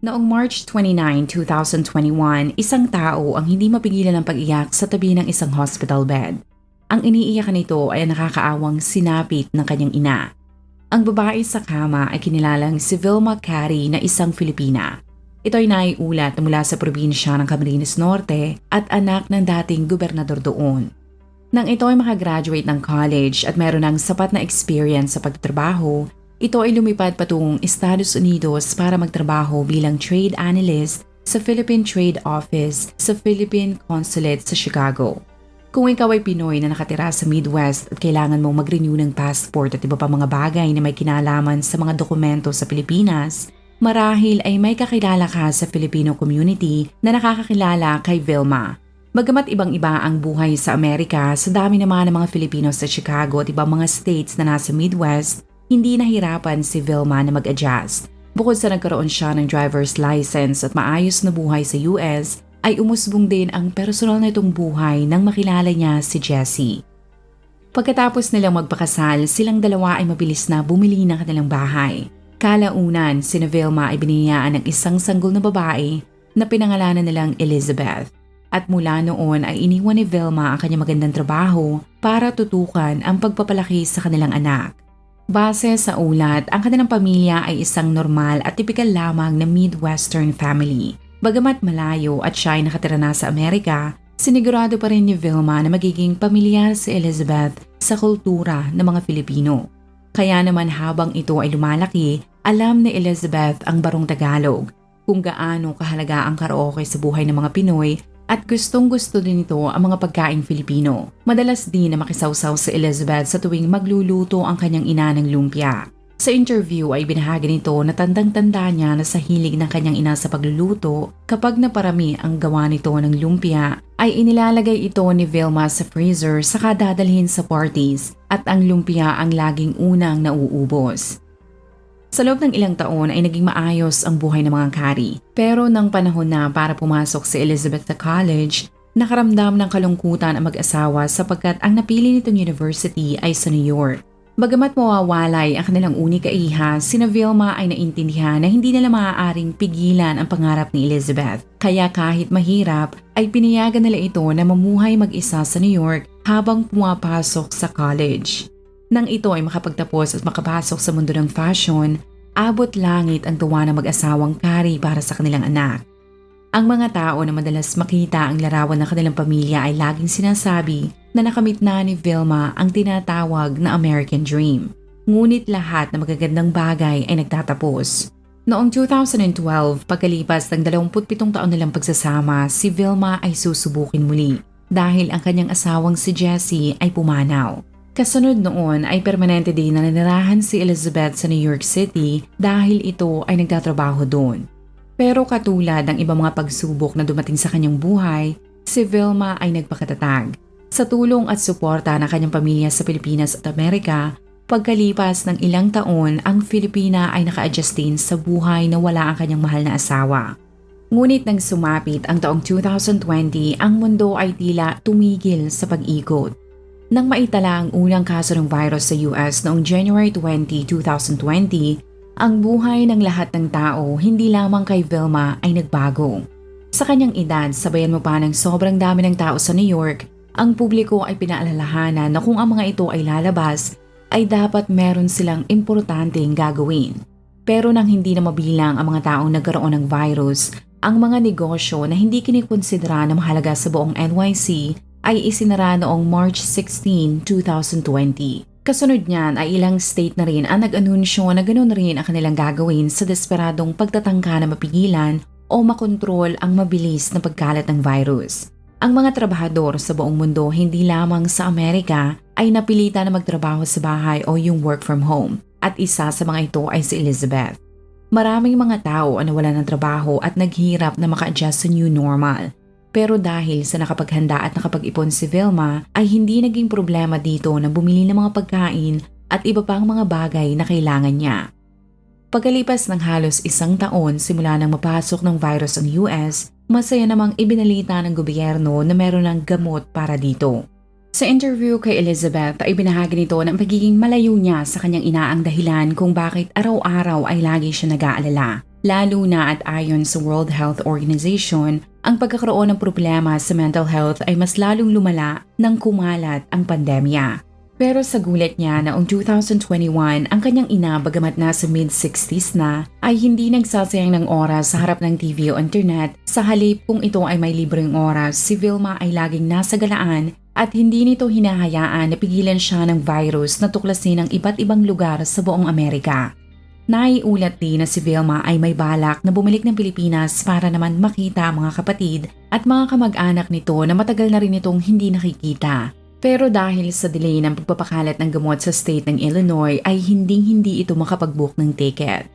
Noong March 29, 2021, isang tao ang hindi mapigilan ng pag-iyak sa tabi ng isang hospital bed. Ang iniiyakan nito ay ang nakakaawang sinapit ng kanyang ina. Ang babae sa kama ay kinilalang si Vilma Cary na isang Filipina. Ito ay naiulat mula sa probinsya ng Camarines Norte at anak ng dating gobernador doon. Nang ito ay makagraduate ng college at meron ng sapat na experience sa pagtatrabaho, ito ay lumipad patungong Estados Unidos para magtrabaho bilang trade analyst sa Philippine Trade Office sa Philippine Consulate sa Chicago. Kung ikaw ay Pinoy na nakatira sa Midwest at kailangan mong mag-renew ng passport at iba pa mga bagay na may kinalaman sa mga dokumento sa Pilipinas, marahil ay may kakilala ka sa Filipino community na nakakakilala kay Vilma. Bagamat ibang-iba ang buhay sa Amerika, sa dami naman ng mga Filipino sa Chicago at ibang mga states na nasa Midwest, hindi nahirapan si Vilma na mag-adjust. Bukod sa nagkaroon siya ng driver's license at maayos na buhay sa US, ay umusbong din ang personal na itong buhay nang makilala niya si Jessie. Pagkatapos nilang magpakasal, silang dalawa ay mabilis na bumili ng kanilang bahay. Kalaunan, si Vilma ay biniyaan ng isang sanggol na babae na pinangalanan nilang Elizabeth. At mula noon ay iniwan ni Vilma ang kanyang magandang trabaho para tutukan ang pagpapalaki sa kanilang anak. Base sa ulat, ang kanilang pamilya ay isang normal at tipikal lamang na Midwestern family. Bagamat malayo at siya ay nakatira na sa Amerika, sinigurado pa rin ni Vilma na magiging pamilyar si Elizabeth sa kultura ng mga Filipino. Kaya naman habang ito ay lumalaki, alam ni Elizabeth ang barong Tagalog, kung gaano kahalaga ang karaoke sa buhay ng mga Pinoy at gustong gusto din ito ang mga pagkaing Filipino. Madalas din na makisawsaw si Elizabeth sa tuwing magluluto ang kanyang ina ng lumpia. Sa interview ay binahagi nito na tandang-tanda niya na sa hilig ng kanyang ina sa pagluluto, kapag naparami ang gawa nito ng lumpia, ay inilalagay ito ni Vilma sa freezer saka dadalhin sa parties at ang lumpia ang laging unang nauubos. Sa loob ng ilang taon ay naging maayos ang buhay ng mga kari. Pero nang panahon na para pumasok si Elizabeth sa college, nakaramdam ng kalungkutan ang mag-asawa sapagkat ang napili nitong university ay sa New York. Bagamat mawawalay ang kanilang unika iha, sina Vilma ay naintindihan na hindi nila maaaring pigilan ang pangarap ni Elizabeth. Kaya kahit mahirap, ay pinayagan nila ito na mamuhay mag-isa sa New York habang pumapasok sa college. Nang ito ay makapagtapos at makapasok sa mundo ng fashion, abot langit ang tuwa ng mag-asawang Kari para sa kanilang anak. Ang mga tao na madalas makita ang larawan ng kanilang pamilya ay laging sinasabi na nakamit na ni Vilma ang tinatawag na American Dream. Ngunit lahat na magagandang bagay ay nagtatapos. Noong 2012, pagkalipas ng 27 taon nilang pagsasama, si Vilma ay susubukin muli dahil ang kanyang asawang si Jessie ay pumanaw. Kasunod noon ay permanente din na nanirahan si Elizabeth sa New York City dahil ito ay nagtatrabaho doon. Pero katulad ng ibang mga pagsubok na dumating sa kanyang buhay, si Vilma ay nagpakatatag. Sa tulong at suporta ng kanyang pamilya sa Pilipinas at Amerika, pagkalipas ng ilang taon, ang Filipina ay naka-adjust din sa buhay na wala ang kanyang mahal na asawa. Ngunit nang sumapit ang taong 2020, ang mundo ay tila tumigil sa pag-ikot. Nang maitala ang unang kaso ng virus sa US noong January 20, 2020, ang buhay ng lahat ng tao, hindi lamang kay Vilma, ay nagbago. Sa kanyang edad, sabayan mo pa ng sobrang dami ng tao sa New York, ang publiko ay pinaalalahanan na kung ang mga ito ay lalabas, ay dapat meron silang importanteng gagawin. Pero nang hindi na mabilang ang mga taong nagkaroon ng virus, ang mga negosyo na hindi kinikonsidera na mahalaga sa buong NYC ay isinara noong March 16, 2020. Kasunod niyan ay ilang state na rin ang nag-anunsyo na ganoon rin ang kanilang gagawin sa desperadong pagtatangka na mapigilan o makontrol ang mabilis na pagkalat ng virus. Ang mga trabahador sa buong mundo hindi lamang sa Amerika ay napilitan na magtrabaho sa bahay o yung work from home at isa sa mga ito ay si Elizabeth. Maraming mga tao ang nawala ng trabaho at naghirap na maka-adjust sa new normal. Pero dahil sa nakapaghanda at nakapag-ipon si Vilma ay hindi naging problema dito na bumili ng mga pagkain at iba pang mga bagay na kailangan niya. Pagkalipas ng halos isang taon simula nang mapasok ng virus ang US, masaya namang ibinalita ng gobyerno na meron ng gamot para dito. Sa interview kay Elizabeth ay binahagi nito ang pagiging malayo niya sa kanyang ina ang dahilan kung bakit araw-araw ay lagi siya nag-aalala. Lalo na at ayon sa World Health Organization, ang pagkakaroon ng problema sa mental health ay mas lalong lumala nang kumalat ang pandemya. Pero sa gulat niya noong 2021, ang kanyang ina bagamat nasa mid-60s na ay hindi nagsasayang ng oras sa harap ng TV o internet. Sa halip kung ito ay may libreng oras, si Vilma ay laging nasa galaan at hindi nito hinahayaan na pigilan siya ng virus na tuklasin ng iba't ibang lugar sa buong Amerika. Naiulat din na si Vilma ay may balak na bumalik ng Pilipinas para naman makita ang mga kapatid at mga kamag-anak nito na matagal na rin itong hindi nakikita. Pero dahil sa delay ng pagpapakalat ng gamot sa state ng Illinois ay hinding-hindi ito makapag-book ng ticket.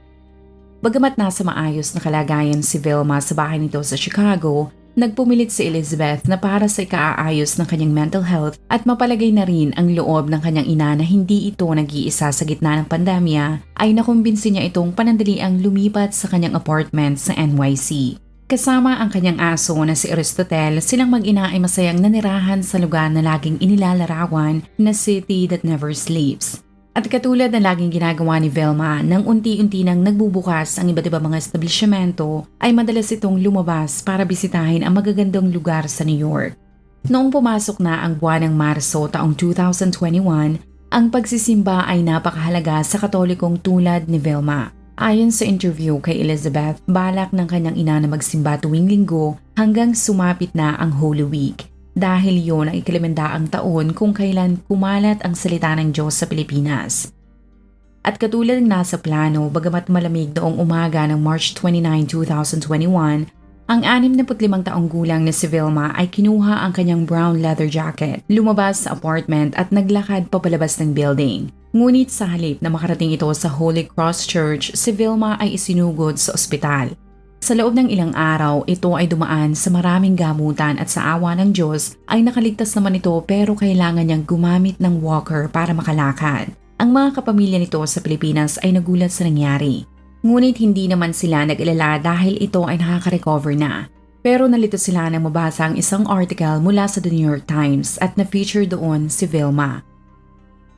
Bagamat nasa maayos na kalagayan si Vilma sa bahay nito sa Chicago, Nagpumilit si Elizabeth na para sa ikaaayos ng kanyang mental health at mapalagay na rin ang loob ng kanyang ina na hindi ito nag-iisa sa gitna ng pandemya ay nakumbinsi niya itong panandaliang lumipat sa kanyang apartment sa NYC. Kasama ang kanyang aso na si Aristotel, silang mag-ina ay masayang nanirahan sa lugar na laging inilalarawan na city that never sleeps. At katulad na laging ginagawa ni Velma nang unti-unti nang nagbubukas ang iba't ibang mga establishmento ay madalas itong lumabas para bisitahin ang magagandang lugar sa New York. Noong pumasok na ang buwan ng Marso taong 2021, ang pagsisimba ay napakahalaga sa katolikong tulad ni Velma. Ayon sa interview kay Elizabeth, balak ng kanyang ina na magsimba tuwing linggo hanggang sumapit na ang Holy Week dahil yon ang ikalimandaang taon kung kailan kumalat ang salita ng Diyos sa Pilipinas. At katulad ng nasa plano, bagamat malamig noong umaga ng March 29, 2021, ang 65 taong gulang na si Vilma ay kinuha ang kanyang brown leather jacket, lumabas sa apartment at naglakad papalabas ng building. Ngunit sa halip na makarating ito sa Holy Cross Church, si Vilma ay isinugod sa ospital. Sa loob ng ilang araw, ito ay dumaan sa maraming gamutan at sa awa ng Diyos ay nakaligtas naman ito pero kailangan niyang gumamit ng walker para makalakad. Ang mga kapamilya nito sa Pilipinas ay nagulat sa nangyari. Ngunit hindi naman sila nag-alala dahil ito ay nakaka-recover na. Pero nalito sila nang mabasa ang isang article mula sa The New York Times at na-feature doon si Vilma.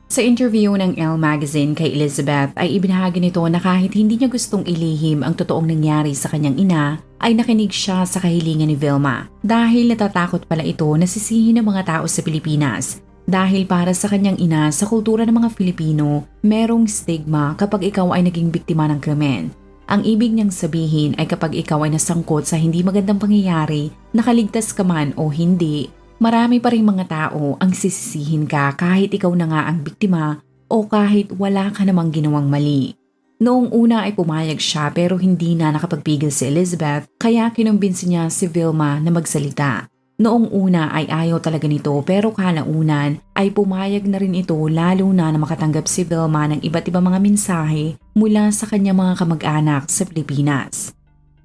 Sa interview ng Elle Magazine kay Elizabeth ay ibinahagi nito na kahit hindi niya gustong ilihim ang totoong nangyari sa kanyang ina, ay nakinig siya sa kahilingan ni Vilma dahil natatakot pala ito na sisihin ng mga tao sa Pilipinas dahil para sa kanyang ina sa kultura ng mga Filipino, merong stigma kapag ikaw ay naging biktima ng krimen. Ang ibig niyang sabihin ay kapag ikaw ay nasangkot sa hindi magandang pangyayari, nakaligtas ka man o hindi, Marami pa rin mga tao ang sisisihin ka kahit ikaw na nga ang biktima o kahit wala ka namang ginawang mali. Noong una ay pumayag siya pero hindi na nakapagpigil si Elizabeth kaya kinumbinsi niya si Vilma na magsalita. Noong una ay ayaw talaga nito pero kalaunan ay pumayag na rin ito lalo na na makatanggap si Vilma ng iba't ibang mga mensahe mula sa kanyang mga kamag-anak sa Pilipinas.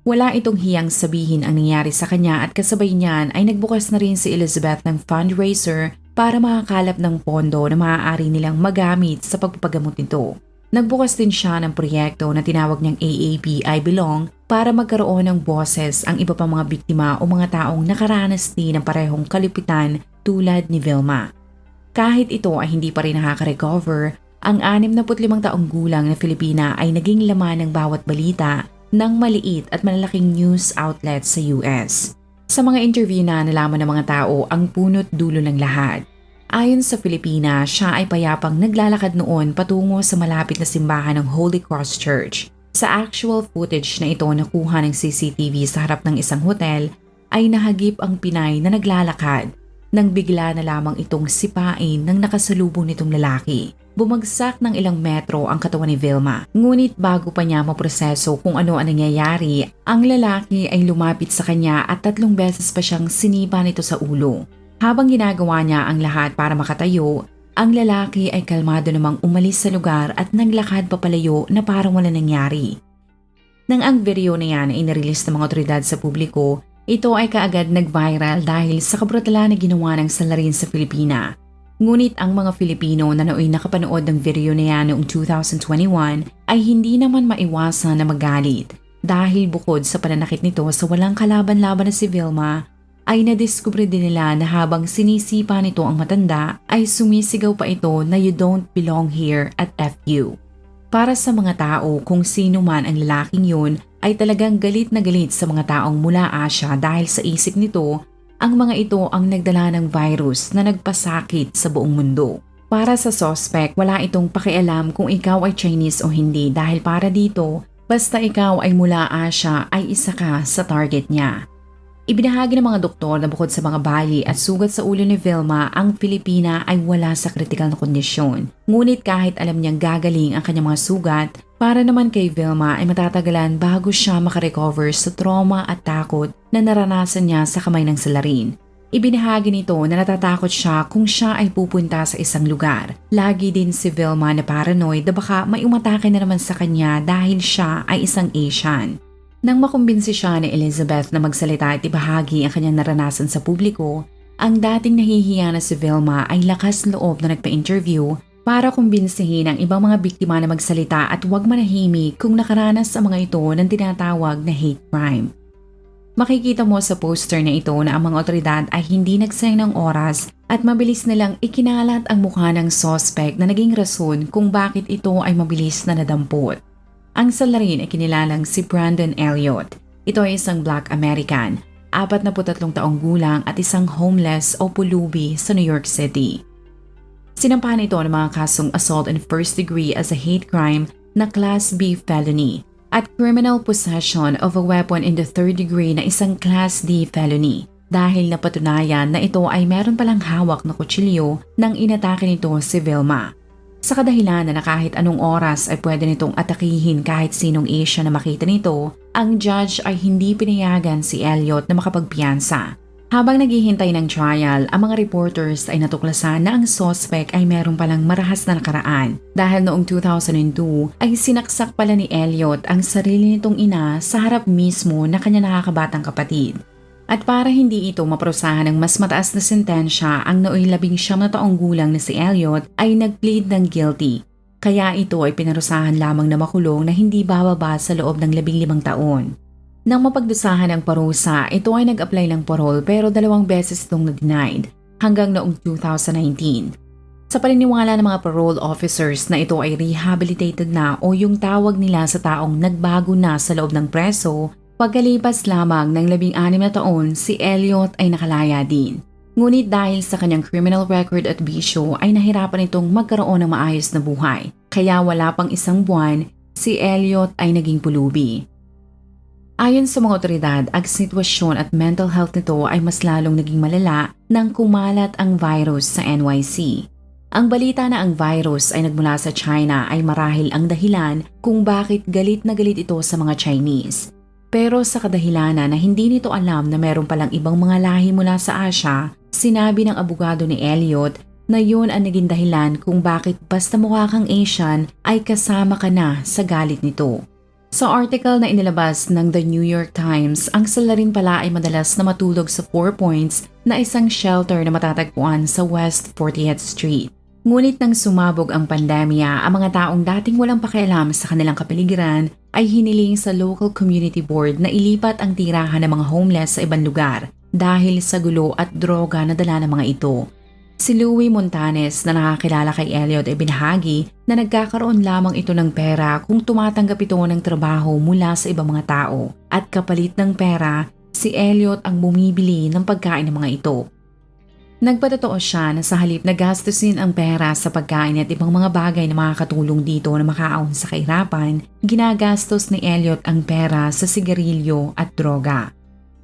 Wala itong hiyang sabihin ang nangyari sa kanya at kasabay niyan ay nagbukas na rin si Elizabeth ng fundraiser para makakalap ng pondo na maaari nilang magamit sa pagpapagamot nito. Nagbukas din siya ng proyekto na tinawag niyang AAP I Belong para magkaroon ng boses ang iba pang mga biktima o mga taong nakaranas din ng parehong kalipitan tulad ni Vilma. Kahit ito ay hindi pa rin nakaka-recover, ang 65 taong gulang na Filipina ay naging laman ng bawat balita ng maliit at malalaking news outlet sa US. Sa mga interview na nalaman ng mga tao ang punot dulo ng lahat. Ayon sa Pilipina, siya ay payapang naglalakad noon patungo sa malapit na simbahan ng Holy Cross Church. Sa actual footage na ito nakuha ng CCTV sa harap ng isang hotel, ay nahagip ang Pinay na naglalakad nang bigla na lamang itong sipain ng nakasalubong nitong lalaki. Bumagsak ng ilang metro ang katawan ni Vilma. Ngunit bago pa niya maproseso kung ano ang nangyayari, ang lalaki ay lumapit sa kanya at tatlong beses pa siyang sinipa nito sa ulo. Habang ginagawa niya ang lahat para makatayo, ang lalaki ay kalmado namang umalis sa lugar at naglakad papalayo na parang wala nangyari. Nang ang video na yan ay inarelease ng mga otoridad sa publiko, ito ay kaagad nag-viral dahil sa kabrutalan na ginawa ng salarin sa Pilipina. Ngunit ang mga Filipino na nooy nakapanood ng video na yan noong 2021 ay hindi naman maiwasan na magalit dahil bukod sa pananakit nito sa walang kalaban-laban na si Vilma, ay nadiskubre din nila na habang sinisipa nito ang matanda ay sumisigaw pa ito na you don't belong here at FU. Para sa mga tao kung sino man ang lalaking yun ay talagang galit na galit sa mga taong mula Asia dahil sa isip nito, ang mga ito ang nagdala ng virus na nagpasakit sa buong mundo. Para sa suspect, wala itong pakialam kung ikaw ay Chinese o hindi dahil para dito, basta ikaw ay mula Asia ay isa ka sa target niya. Ibinahagi ng mga doktor na bukod sa mga bali at sugat sa ulo ni Vilma, ang Pilipina ay wala sa kritikal na kondisyon. Ngunit kahit alam niyang gagaling ang kanyang mga sugat, para naman kay Vilma ay matatagalan bago siya makarecover sa trauma at takot na naranasan niya sa kamay ng salarin. Ibinahagi nito na natatakot siya kung siya ay pupunta sa isang lugar. Lagi din si Vilma na paranoid na baka may umatake na naman sa kanya dahil siya ay isang Asian. Nang makumbinsi siya ni Elizabeth na magsalita at ibahagi ang kanyang naranasan sa publiko, ang dating nahihiya na si Vilma ay lakas loob na nagpa-interview para kumbinsihin ang ibang mga biktima na magsalita at huwag manahimik kung nakaranas ang mga ito ng tinatawag na hate crime. Makikita mo sa poster na ito na ang mga otoridad ay hindi nagsayang ng oras at mabilis nilang ikinalat ang mukha ng suspect na naging rason kung bakit ito ay mabilis na nadampot. Ang salarin ay kinilalang si Brandon Elliott. Ito ay isang black American, 43 taong gulang at isang homeless o pulubi sa New York City. Sinampahan ito ng mga kasong assault in first degree as a hate crime na Class B felony at criminal possession of a weapon in the third degree na isang Class D felony dahil napatunayan na ito ay meron palang hawak na kutsilyo nang inatake nito si Vilma. Sa kadahilan na kahit anong oras ay pwede nitong atakihin kahit sinong Asia na makita nito, ang judge ay hindi pinayagan si Elliot na makapagpiyansa. Habang naghihintay ng trial, ang mga reporters ay natuklasan na ang suspect ay meron palang marahas na nakaraan dahil noong 2002 ay sinaksak pala ni Elliot ang sarili nitong ina sa harap mismo na kanya nakakabatang kapatid. At para hindi ito maprosahan ng mas mataas na sentensya, ang nooy labing siyam na taong gulang na si Elliot ay nagplead ng guilty. Kaya ito ay pinarusahan lamang na makulong na hindi bababa sa loob ng labing limang taon. Nang mapagdusahan ang parusa, ito ay nag-apply ng parole pero dalawang beses itong na-denied hanggang noong 2019. Sa paniniwala ng mga parole officers na ito ay rehabilitated na o yung tawag nila sa taong nagbago na sa loob ng preso, Pagkalipas lamang ng labing anim na taon, si Elliot ay nakalaya din. Ngunit dahil sa kanyang criminal record at bisyo ay nahirapan itong magkaroon ng maayos na buhay. Kaya wala pang isang buwan, si Elliot ay naging pulubi. Ayon sa mga otoridad, ang sitwasyon at mental health nito ay mas lalong naging malala nang kumalat ang virus sa NYC. Ang balita na ang virus ay nagmula sa China ay marahil ang dahilan kung bakit galit na galit ito sa mga Chinese. Pero sa kadahilanan na hindi nito alam na meron palang ibang mga lahi mula sa Asia, sinabi ng abogado ni Elliot na yun ang naging dahilan kung bakit basta mukha kang Asian ay kasama ka na sa galit nito. Sa article na inilabas ng The New York Times, ang salarin pala ay madalas na matulog sa Four Points na isang shelter na matatagpuan sa West 40th Street. Ngunit nang sumabog ang pandemya, ang mga taong dating walang pakialam sa kanilang kapaligiran ay hiniling sa local community board na ilipat ang tirahan ng mga homeless sa ibang lugar dahil sa gulo at droga na dala ng mga ito. Si Louie Montanes na nakakilala kay Elliot ay binahagi na nagkakaroon lamang ito ng pera kung tumatanggap ito ng trabaho mula sa ibang mga tao at kapalit ng pera, si Elliot ang bumibili ng pagkain ng mga ito. Nagpatotoo siya na sa halip na gastusin ang pera sa pagkain at ibang mga bagay na makakatulong dito na makaahon sa kahirapan, ginagastos ni Elliot ang pera sa sigarilyo at droga.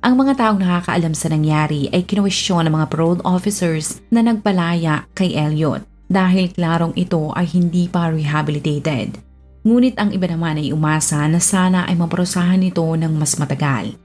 Ang mga taong nakakaalam sa nangyari ay kinuwestiyon ng mga parole officers na nagpalaya kay Elliot dahil klarong ito ay hindi pa rehabilitated. Ngunit ang iba naman ay umasa na sana ay maprosahan nito ng mas matagal.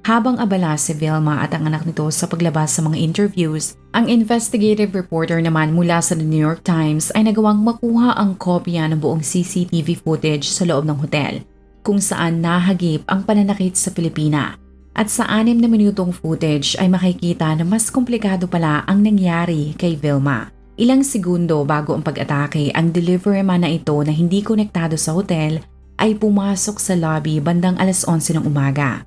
Habang abala si Vilma at ang anak nito sa paglabas sa mga interviews, ang investigative reporter naman mula sa The New York Times ay nagawang makuha ang kopya ng buong CCTV footage sa loob ng hotel, kung saan nahagip ang pananakit sa Pilipina. At sa anim na minutong footage ay makikita na mas komplikado pala ang nangyari kay Vilma. Ilang segundo bago ang pag-atake, ang delivery man na ito na hindi konektado sa hotel ay pumasok sa lobby bandang alas 11 ng umaga.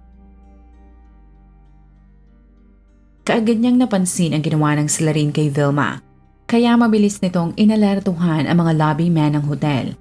Kaagad niyang napansin ang ginawa ng salarin kay Vilma, kaya mabilis nitong inalertuhan ang mga lobby men ng hotel.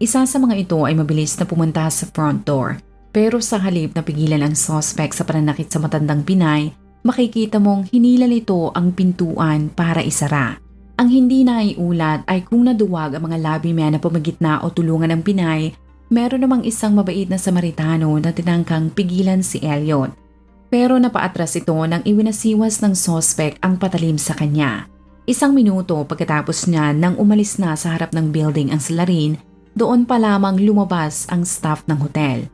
Isa sa mga ito ay mabilis na pumunta sa front door, pero sa halip na pigilan ang suspect sa pananakit sa matandang Pinay, makikita mong hinilal ito ang pintuan para isara. Ang hindi naiulat ay kung naduwag ang mga lobby men na pumagitna o tulungan ng Pinay, meron namang isang mabait na Samaritano na tinangkang pigilan si Elliot. Pero napaatras ito nang iwinasiwas ng suspect ang patalim sa kanya. Isang minuto pagkatapos niya nang umalis na sa harap ng building ang salarin, doon pa lamang lumabas ang staff ng hotel.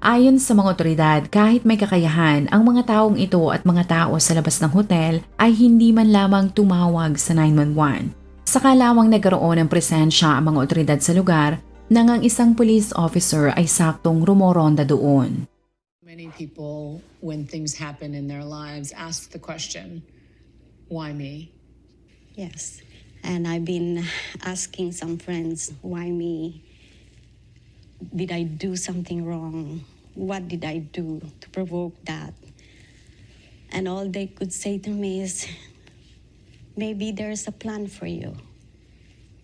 Ayon sa mga otoridad, kahit may kakayahan, ang mga taong ito at mga tao sa labas ng hotel ay hindi man lamang tumawag sa 911. Saka lamang nagkaroon ng presensya ang mga otoridad sa lugar nang ang isang police officer ay saktong rumoronda doon. Many people, when things happen in their lives, ask the question, why me? Yes. And I've been asking some friends, why me? Did I do something wrong? What did I do to provoke that? And all they could say to me is, maybe there's a plan for you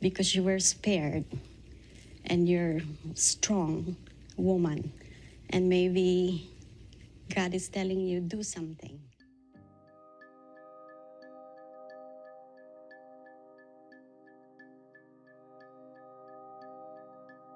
because you were spared and you're strong woman and maybe God is telling you do something.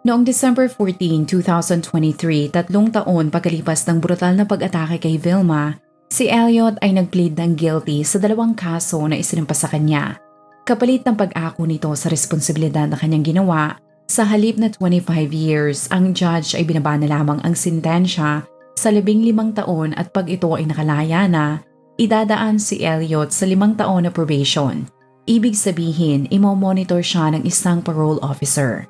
Noong December 14, 2023, tatlong taon pagkalipas ng brutal na pag-atake kay Vilma, si Elliot ay nag-plead ng guilty sa dalawang kaso na isinampa sa kanya. Kapalit ng pag-ako nito sa responsibilidad na kanyang ginawa, sa halip na 25 years, ang judge ay binaba na lamang ang sintensya sa labing limang taon at pag ito ay nakalaya na, idadaan si Elliot sa limang taon na probation. Ibig sabihin, imo-monitor siya ng isang parole officer.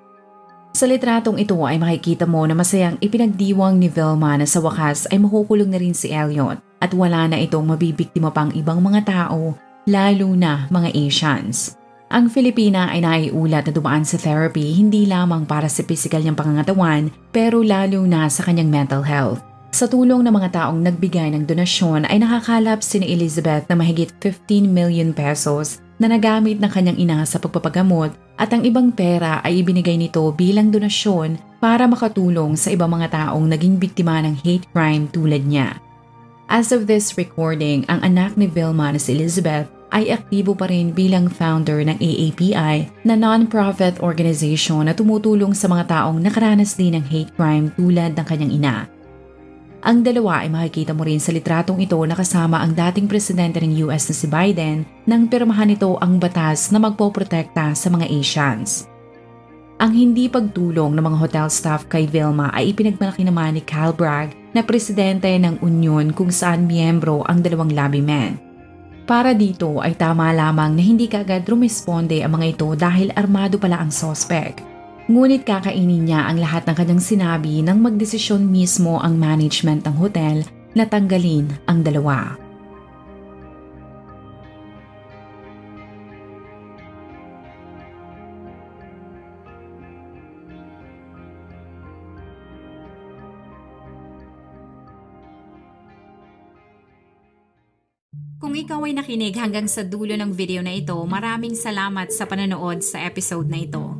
Sa litratong ito ay makikita mo na masayang ipinagdiwang ni Velma na sa wakas ay makukulong na rin si Elliot at wala na itong mabibiktima pang ibang mga tao, lalo na mga Asians. Ang Filipina ay naiulat na dumaan sa therapy hindi lamang para sa physical niyang pangangatawan pero lalo na sa kanyang mental health. Sa tulong ng mga taong nagbigay ng donasyon ay nakakalap si Elizabeth na mahigit 15 million pesos na nagamit ng kanyang ina sa pagpapagamot at ang ibang pera ay ibinigay nito bilang donasyon para makatulong sa ibang mga taong naging biktima ng hate crime tulad niya. As of this recording, ang anak ni Vilma na si Elizabeth ay aktibo pa rin bilang founder ng AAPI na non-profit organization na tumutulong sa mga taong nakaranas din ng hate crime tulad ng kanyang ina. Ang dalawa ay makikita mo rin sa litratong ito na kasama ang dating presidente ng US na si Biden nang pirmahan nito ang batas na magpoprotekta sa mga Asians. Ang hindi pagtulong ng mga hotel staff kay Vilma ay ipinagmalaki naman ni Cal Bragg na presidente ng Union kung saan miyembro ang dalawang lobby men. Para dito ay tama lamang na hindi kaagad rumesponde ang mga ito dahil armado pala ang suspect. Ngunit kakainin niya ang lahat ng kanyang sinabi nang magdesisyon mismo ang management ng hotel na tanggalin ang dalawa. Kung ikaw ay nakinig hanggang sa dulo ng video na ito, maraming salamat sa panonood sa episode na ito.